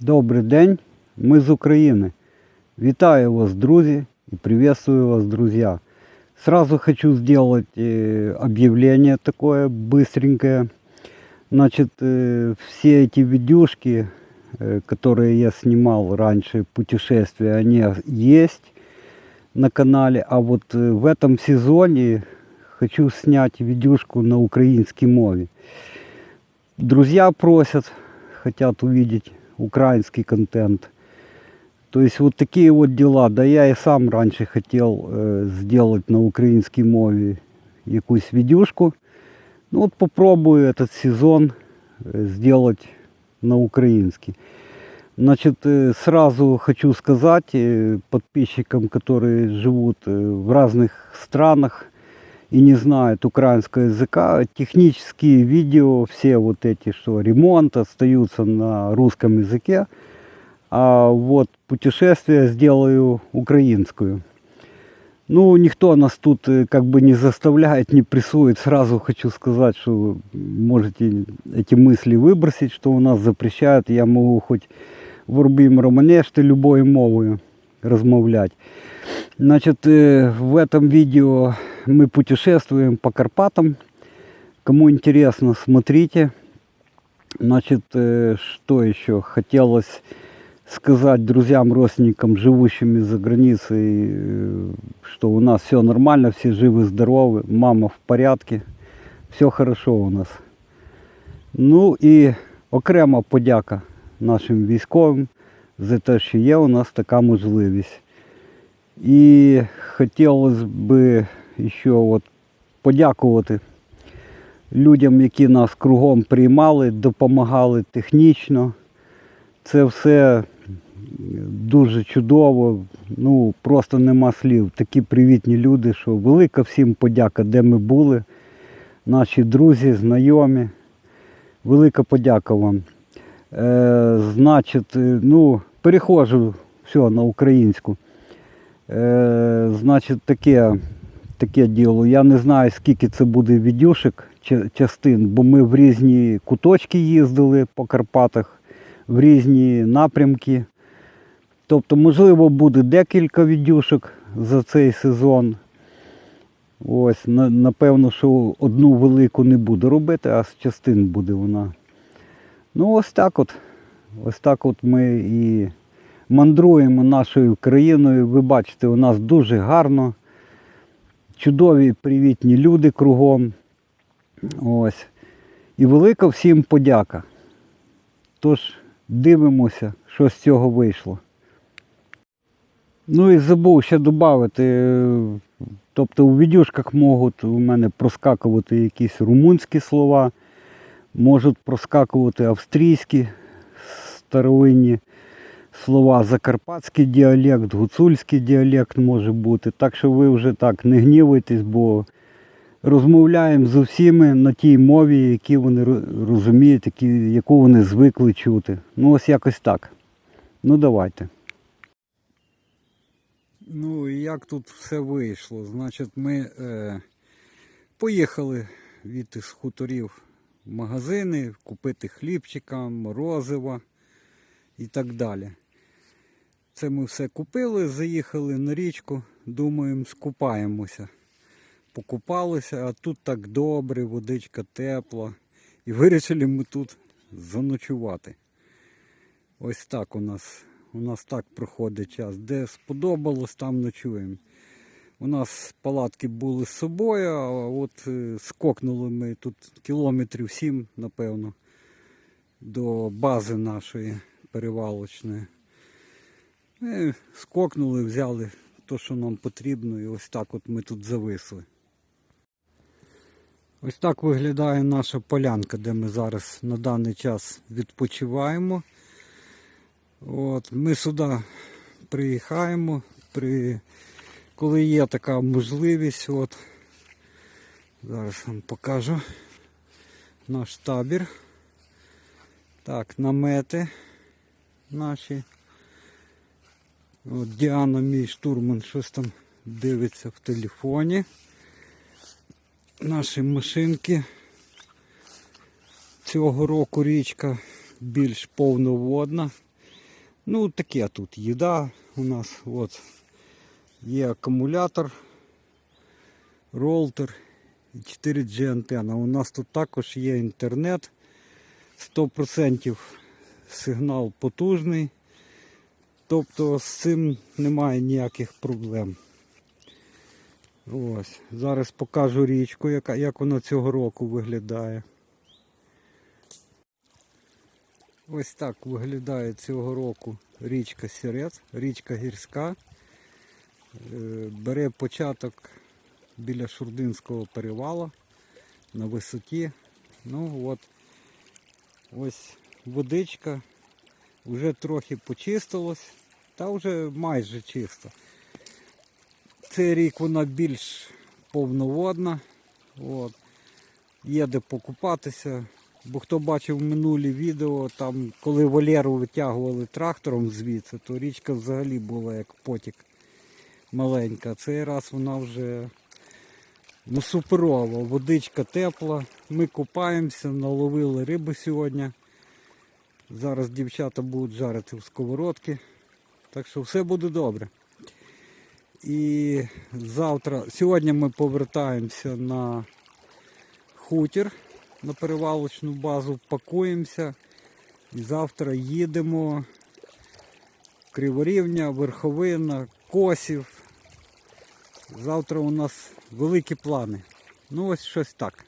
Добрий день, ми з України. Вітаю вас, друзі, и приветствую вас, друзья. Сразу хочу сделать э, объявление такое быстренькое. Значит, э, все эти видюшки, э, которые я снимал раньше, путешествия, они есть на канале. А вот э, в этом сезоне хочу снять видюшку на украинской мове. Друзья просят, хотят увидеть украинский контент. То есть вот такие вот дела. Да я и сам раньше хотел э, сделать на українській мові якусь видюшку. Ну вот попробую этот сезон э, сделать на украинский. Значит, э, сразу хочу сказать э, подписчикам, которые живут э, в разных странах и не знают украинского языка, технические видео, все вот эти, что ремонт, остаются на русском языке. А вот путешествие сделаю украинскую. Ну, никто нас тут э, как бы не заставляет, не прессует. Сразу хочу сказать, что можете эти мысли выбросить, что у нас запрещают. Я могу хоть Ворбим Романешти любой мовою размовлять. Значит, э, в этом видео мы путешествуем по Карпатам. Кому интересно, смотрите. Значит, э, что еще? Хотелось сказать друзьям, родственникам, живущими за границей, э, что у нас все нормально, все живы, здоровы, мама в порядке, все хорошо у нас. Ну і окрема подяка нашим військовим за те, що є у нас така можливість. І хотілося б ще от подякувати людям, які нас кругом приймали, допомагали технічно. Це все дуже чудово. Ну, просто нема слів. Такі привітні люди, що велика всім подяка, де ми були. Наші друзі, знайомі. Велика подяка вам. Е, значить, е, ну, переходжу все на українську. Е, значить, таке, таке діло. Я не знаю, скільки це буде відюшек частин, бо ми в різні куточки їздили по Карпатах, в різні напрямки. Тобто, можливо, буде декілька відюшок за цей сезон. Ось, напевно, що одну велику не буду робити, а з частин буде вона. Ну, ось так от. Ось так от ми і мандруємо нашою країною. Ви бачите, у нас дуже гарно. Чудові привітні люди кругом. Ось. І велика всім подяка. Тож дивимося, що з цього вийшло. Ну і забув ще додати. Тобто у відюшках можуть у мене проскакувати якісь румунські слова, можуть проскакувати австрійські старовинні слова, закарпатський діалект, гуцульський діалект може бути. Так що ви вже так не гнівуйтесь, бо розмовляємо з усіми на тій мові, які вони розуміють, які, яку вони звикли чути. Ну ось якось так. Ну давайте. Ну і як тут все вийшло? Значить, ми е, поїхали від хуторів в магазини, купити хлібчика, морозива і так далі. Це ми все купили, заїхали на річку, думаємо, скупаємося. Покупалися, а тут так добре, водичка тепла. І вирішили ми тут заночувати. Ось так у нас. У нас так проходить час. Де сподобалось, там ночуємо. У нас палатки були з собою, а от е, скокнули ми тут кілометрів сім, напевно, до бази нашої перевалочної. Е, Скокнули, взяли те, що нам потрібно, і ось так от ми тут зависли. Ось так виглядає наша полянка, де ми зараз на даний час відпочиваємо. От, ми сюди приїхаємо, при... коли є така можливість. От, зараз вам покажу наш табір. Так, намети наші. От Діана, мій штурман, щось там дивиться в телефоні. Наші машинки. Цього року річка більш повноводна. Ну, таке тут їда у нас. От. Є акумулятор, ролтер і 4G антенна. У нас тут також є інтернет. 100% сигнал потужний. Тобто з цим немає ніяких проблем. Ось. Зараз покажу річку, яка, як вона цього року виглядає. Ось так виглядає цього року річка Сірець, річка гірська. Е, Бере початок біля Шурдинського перевала на висоті. Ну от ось водичка вже трохи почистилась, та вже майже чисто. Цей рік вона більш повноводна. От. Є де покупатися. Бо хто бачив минулі відео, там, коли Валеру витягували трактором звідси, то річка взагалі була як потік маленька. Цей раз вона вже ну, суперова, водичка тепла. Ми купаємося, наловили риби сьогодні. Зараз дівчата будуть жарити в сковородки. Так що все буде добре. І завтра, сьогодні ми повертаємося на хутір, на перевалочну базу, пакуємося. І завтра їдемо Криворівня, Верховина, Косів. Завтра у нас великі плани. Ну ось щось так.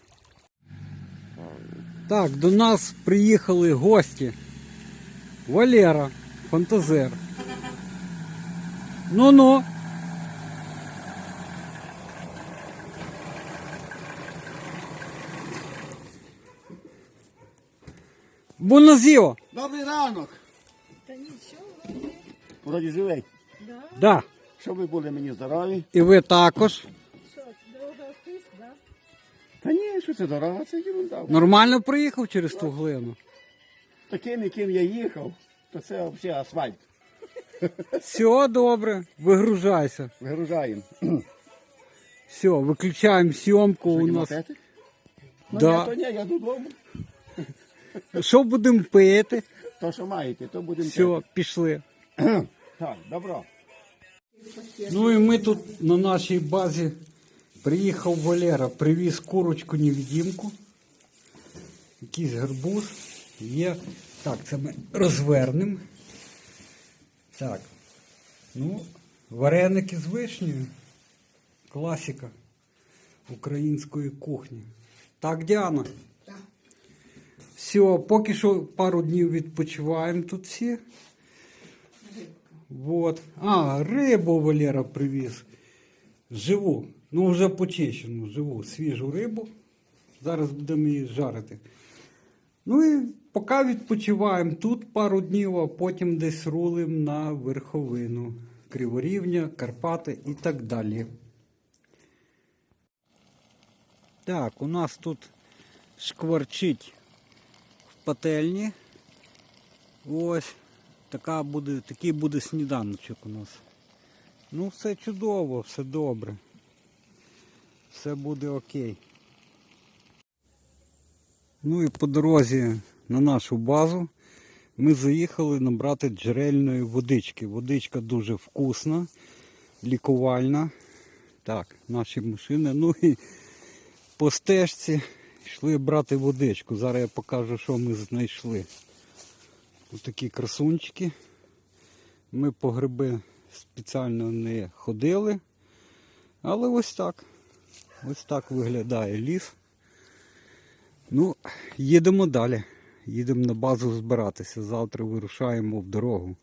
Так, до нас приїхали гості. Валера, фантазер. Ну-ну. Боназіо! Добрий ранок! Та нічого, Вроді живий. да? Да. Щоб ви були мені здорові. І ви також. Що, дорога втис, да? Та ні, що це дорога, це ерунда. Нормально приїхав через ту глину. Таким, яким я їхав, то це взагалі асфальт. Все добре, вигружайся. Вигружаємо. Все, виключаємо зйомку у нас. Ну, Да. ні, то ні, я додому. Що будемо пити? То, що маєте, то будемо Все, пішли. Так, добро. Ну і ми тут на нашій базі приїхав Валера, привіз курочку невідімку. Якийсь гарбуз. Є. Так, це ми розвернемо. Так. Ну, вареники з вишнею. Класика української кухні. Так, Діана? Так. Все, поки що пару днів відпочиваємо тут всі. Вот. А, рибу Валера привіз. Живу. Ну, вже почищену, живу, свіжу рибу. Зараз будемо її жарити. Ну і поки відпочиваємо тут пару днів, а потім десь рулимо на верховину. Криворівня, Карпати і так далі. Так, у нас тут шкварчить в пательні. Ось. Така буде, такий буде сніданочок у нас. Ну, все чудово, все добре. Все буде окей. Ну і по дорозі на нашу базу ми заїхали набрати джерельної водички. Водичка дуже вкусна, лікувальна. Так, наші машини. Ну і по стежці йшли брати водичку. Зараз я покажу, що ми знайшли. Ось такі красунчики. Ми по гриби спеціально не ходили. Але ось так. Ось так виглядає ліс. Ну, їдемо далі. Їдемо на базу збиратися. Завтра вирушаємо в дорогу.